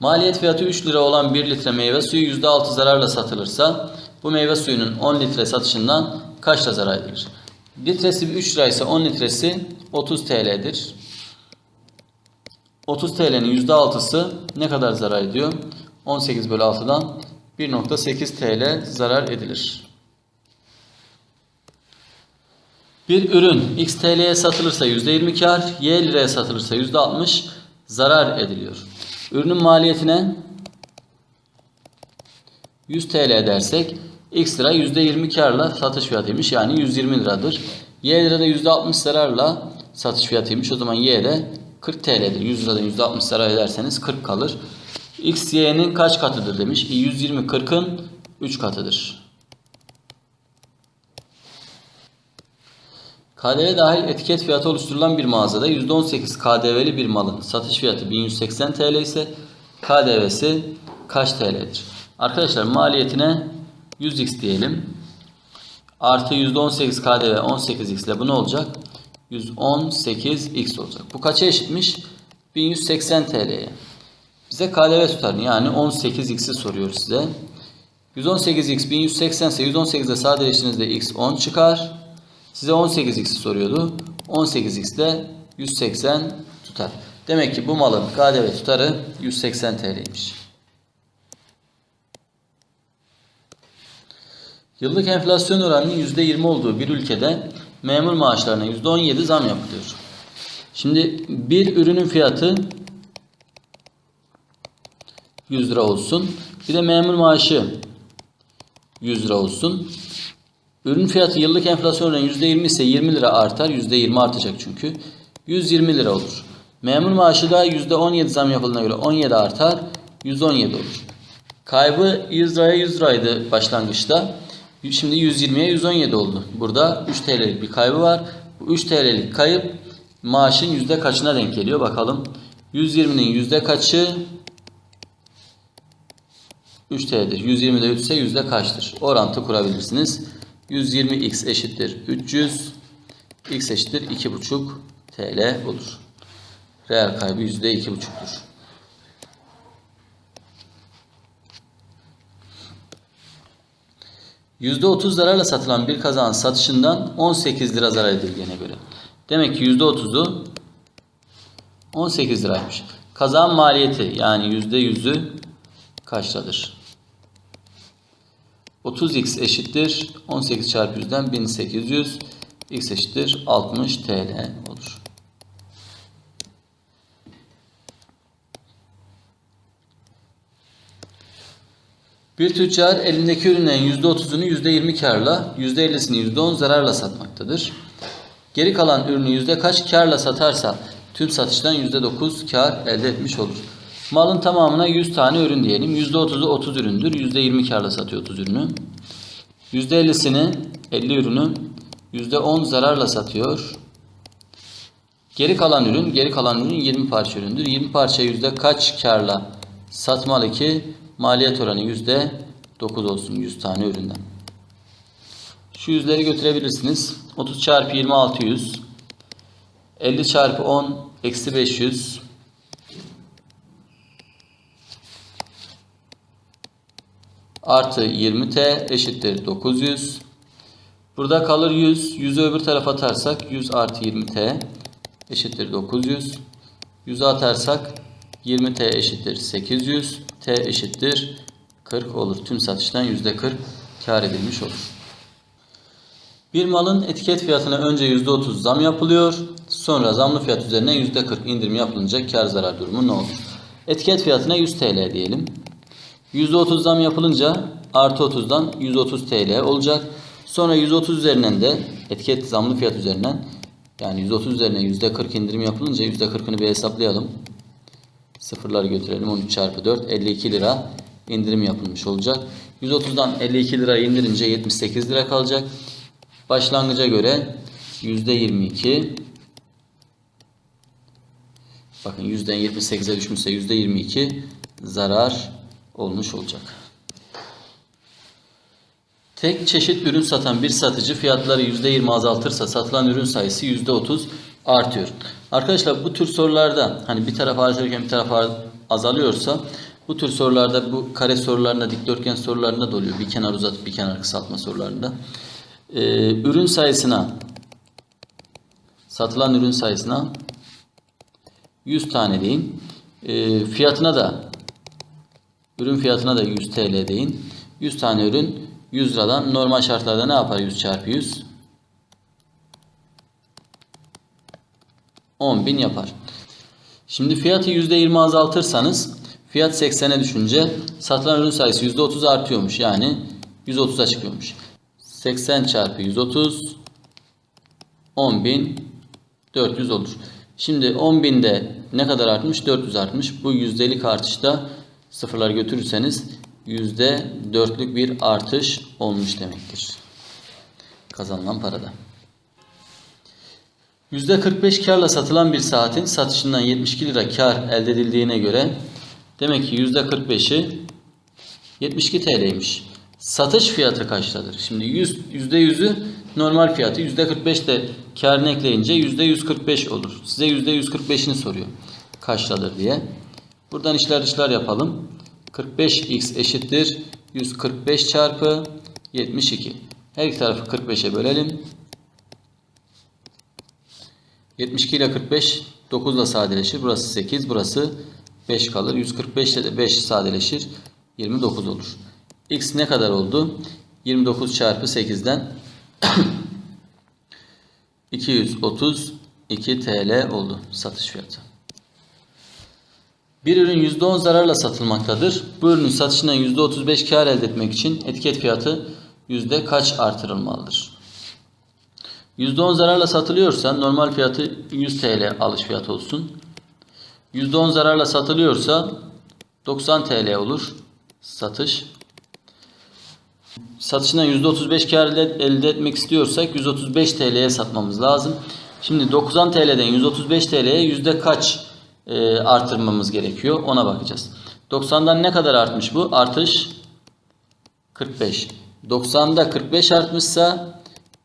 Maliyet fiyatı 3 lira olan 1 litre meyve suyu %6 zararla satılırsa bu meyve suyunun 10 litre satışından kaçla zarar edilir? Litresi 3 liraysa 10 litresi 30 TL'dir. 30 TL'nin %6'sı ne kadar zarar ediyor? 18 bölü 6'dan 1.8 TL zarar edilir. Bir ürün X TL'ye satılırsa %20 kar, Y liraya satılırsa %60 zarar ediliyor. Ürünün maliyetine 100 TL dersek X lira %20 karla satış fiyatıymış yani 120 liradır. Y lira da %60 zararla satış fiyatıymış. O zaman Y de 40 TL'dir. 100 liradan %60 zarar ederseniz 40 kalır. X Y'nin kaç katıdır demiş. 120 40'ın 3 katıdır. KDV dahil etiket fiyatı oluşturulan bir mağazada %18 KDV'li bir malın satış fiyatı 1180 TL ise KDV'si kaç TL'dir? Arkadaşlar maliyetine 100x diyelim. Artı %18 KDV 18x ile bu ne olacak? 118x olacak. Bu kaça eşitmiş? 1180 TL'ye. Bize KDV tutarını yani 18x'i soruyor size. 118x 1180 ise 118 ile sadeleştiğinizde x 10 çıkar. Size 18x'i soruyordu. 18x ile 180 tutar. Demek ki bu malın KDV tutarı 180 TL'ymiş. Yıllık enflasyon oranının %20 olduğu bir ülkede memur maaşlarına %17 zam yapılıyor. Şimdi bir ürünün fiyatı 100 lira olsun. Bir de memur maaşı 100 lira olsun. Ürün fiyatı yıllık enflasyon oranı %20 ise 20 lira artar. %20 artacak çünkü. 120 lira olur. Memur maaşı da %17 zam yapıldığına göre 17 artar. 117 olur. Kaybı 100 liraya 100 liraydı başlangıçta. Şimdi 120'ye 117 oldu. Burada 3 TL'lik bir kaybı var. Bu 3 TL'lik kayıp maaşın yüzde kaçına denk geliyor bakalım. 120'nin yüzde kaçı 3 TL'dir. 120'de 3 ise yüzde kaçtır? Orantı kurabilirsiniz. 120x eşittir 300. x eşittir 2,5 TL olur. Reel kaybı yüzde 2,5'tur. %30 zararla satılan bir kazağın satışından 18 lira zarar edildiğine göre. Demek ki %30'u 18 liraymış. Kazağın maliyeti yani %100'ü kaçtadır? 30x eşittir 18 çarpı 100'den 1800 x eşittir 60 TL olur. Bir tüccar elindeki ürünlerin %30'unu %20 karla, %50'sini %10 zararla satmaktadır. Geri kalan ürünü yüzde kaç karla satarsa tüm satıştan %9 kar elde etmiş olur. Malın tamamına 100 tane ürün diyelim. %30'u 30 üründür. %20 karla satıyor 30 ürünü. %50'sini 50 ürünü %10 zararla satıyor. Geri kalan ürün, geri kalan ürün 20 parça üründür. 20 parça yüzde kaç karla satmalı ki maliyet oranı yüzde 9 olsun 100 tane üründen. Şu yüzleri götürebilirsiniz. 30 çarpı 20 600. 50 çarpı 10 eksi 500. Artı 20t eşittir 900. Burada kalır 100. 100'ü öbür tarafa atarsak 100 artı 20t eşittir 900. 100'ü atarsak 20t eşittir 800. t eşittir 40 olur. Tüm satıştan %40 kar edilmiş olur. Bir malın etiket fiyatına önce %30 zam yapılıyor. Sonra zamlı fiyat üzerine %40 indirim yapılınca kar zarar durumu ne olur? Etiket fiyatına 100 TL diyelim. %30 zam yapılınca artı 30'dan 130 TL olacak. Sonra 130 üzerinden de etiket zamlı fiyat üzerinden yani 130 üzerine %40 indirim yapılınca %40'ını bir hesaplayalım. Sıfırları götürelim. 13 çarpı 4 52 lira indirim yapılmış olacak. 130'dan 52 lira indirince 78 lira kalacak. Başlangıca göre %22 bakın yüzden %78'e düşmüşse %22 zarar olmuş olacak. Tek çeşit ürün satan bir satıcı fiyatları %20 azaltırsa satılan ürün sayısı %30 artıyor. Arkadaşlar bu tür sorularda hani bir tarafa artırırken bir tarafa azalıyorsa bu tür sorularda bu kare sorularında dikdörtgen sorularında da oluyor. Bir kenar uzatıp bir kenar kısaltma sorularında. Ee, ürün sayısına satılan ürün sayısına 100 tane deyin. Ee, fiyatına da ürün fiyatına da 100 TL deyin. 100 tane ürün 100 liradan normal şartlarda ne yapar 100 çarpı 100? 10.000 yapar. Şimdi fiyatı %20 azaltırsanız fiyat 80'e düşünce satılan ürün sayısı %30 artıyormuş. Yani 130'a çıkıyormuş. 80 çarpı 130 10.400 olur. Şimdi 10.000'de ne kadar artmış? 400 artmış. Bu yüzdelik artışta sıfırlar götürürseniz %4'lük bir artış olmuş demektir. Kazanılan parada. %45 karla satılan bir saatin satışından 72 lira kar elde edildiğine göre demek ki %45'i 72 TL'ymiş. Satış fiyatı kaçtadır? Şimdi 100, %100'ü normal fiyatı %45 de karını ekleyince %145 olur. Size %145'ini soruyor. Kaçtadır diye. Buradan işler dışlar yapalım. 45x eşittir 145 çarpı 72. Her iki tarafı 45'e bölelim. 72 ile 45 9 ile sadeleşir. Burası 8, burası 5 kalır. 145 ile de 5 sadeleşir. 29 olur. X ne kadar oldu? 29 çarpı 8'den 232 TL oldu satış fiyatı. Bir ürün %10 zararla satılmaktadır. Bu ürünün satışından %35 kar elde etmek için etiket fiyatı yüzde kaç artırılmalıdır? %10 zararla satılıyorsa normal fiyatı 100 TL alış fiyatı olsun. %10 zararla satılıyorsa 90 TL olur satış. Satışından %35 kar elde- etmek istiyorsak 135 TL'ye satmamız lazım. Şimdi 90 TL'den 135 TL'ye yüzde kaç e, artırmamız gerekiyor ona bakacağız. 90'dan ne kadar artmış bu? Artış 45. 90'da 45 artmışsa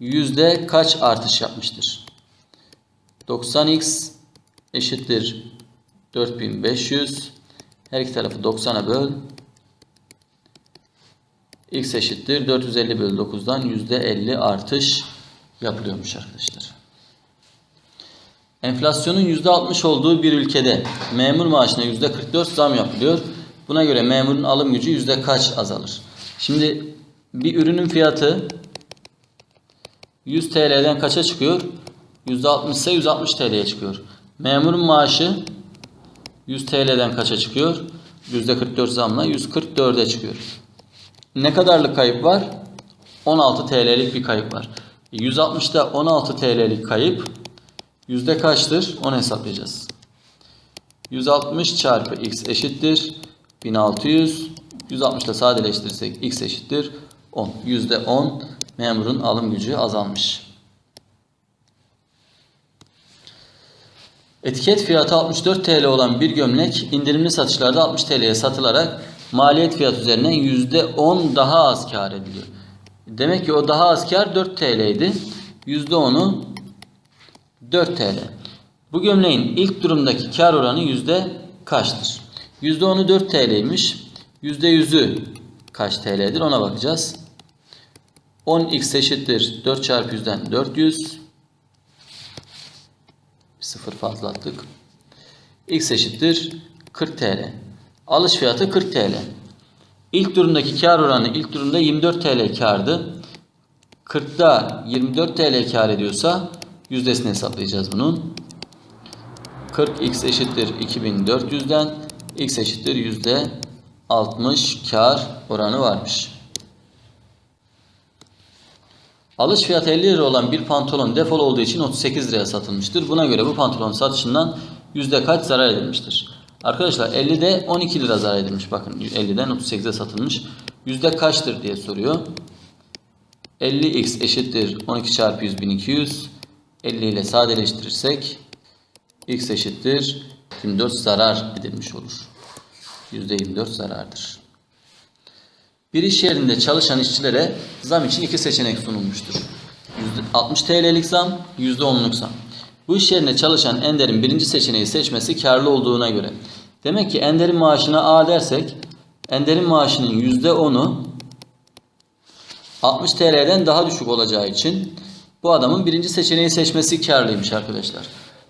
yüzde kaç artış yapmıştır? 90x eşittir 4500. Her iki tarafı 90'a böl. x eşittir 450 bölü 9'dan yüzde 50 artış yapılıyormuş arkadaşlar. Enflasyonun %60 olduğu bir ülkede memur maaşına %44 zam yapılıyor. Buna göre memurun alım gücü yüzde kaç azalır? Şimdi bir ürünün fiyatı 100 TL'den kaça çıkıyor? %60 ise 160 TL'ye çıkıyor. Memurun maaşı 100 TL'den kaça çıkıyor? %44 zamla 144'e çıkıyor. Ne kadarlık kayıp var? 16 TL'lik bir kayıp var. 160'da 16 TL'lik kayıp yüzde kaçtır? Onu hesaplayacağız. 160 çarpı x eşittir 1600. 160 ile sadeleştirirsek x eşittir 10. Yüzde 10 memurun alım gücü azalmış. Etiket fiyatı 64 TL olan bir gömlek indirimli satışlarda 60 TL'ye satılarak maliyet fiyat üzerinden %10 daha az kar ediliyor. Demek ki o daha az kar 4 TL'ydi. %10'u 4 TL. Bu gömleğin ilk durumdaki kar oranı yüzde kaçtır? %10'u 4 TL'ymiş. %100'ü kaç TL'dir ona bakacağız. 10x eşittir 4 çarpı 100'den 400. Bir sıfır fazla attık. x eşittir 40 TL. Alış fiyatı 40 TL. İlk durumdaki kar oranı ilk durumda 24 TL kardı. 40'da 24 TL kar ediyorsa yüzdesini hesaplayacağız bunun. 40x eşittir 2400'den x eşittir yüzde 60 kar oranı varmış. Alış fiyatı 50 lira olan bir pantolon defol olduğu için 38 liraya satılmıştır. Buna göre bu pantolon satışından yüzde kaç zarar edilmiştir? Arkadaşlar 50'de 12 lira zarar edilmiş. Bakın 50'den 38'e satılmış. Yüzde kaçtır diye soruyor. 50x eşittir 12 çarpı 100 1200. 50 ile sadeleştirirsek x eşittir 24 zarar edilmiş olur. %24 zarardır. Bir iş yerinde çalışan işçilere zam için iki seçenek sunulmuştur. %60 TL'lik zam, %10'luk zam. Bu iş yerinde çalışan Ender'in birinci seçeneği seçmesi karlı olduğuna göre Demek ki Ender'in maaşına A dersek Ender'in maaşının %10'u 60 TL'den daha düşük olacağı için bu adamın birinci seçeneği seçmesi karlıymış arkadaşlar.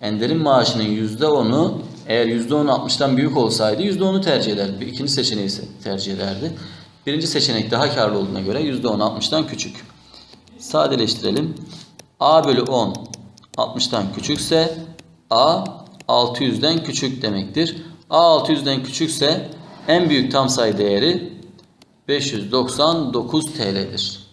Ender'in maaşının %10'u eğer %10 60'tan büyük olsaydı %10'u tercih ederdi. İkinci seçeneği se- tercih ederdi. Birinci seçenek daha karlı olduğuna göre %10 60'tan küçük. Sadeleştirelim. A bölü 10 60'tan küçükse A 600'den küçük demektir. A 600'den küçükse en büyük tam sayı değeri 599 TL'dir.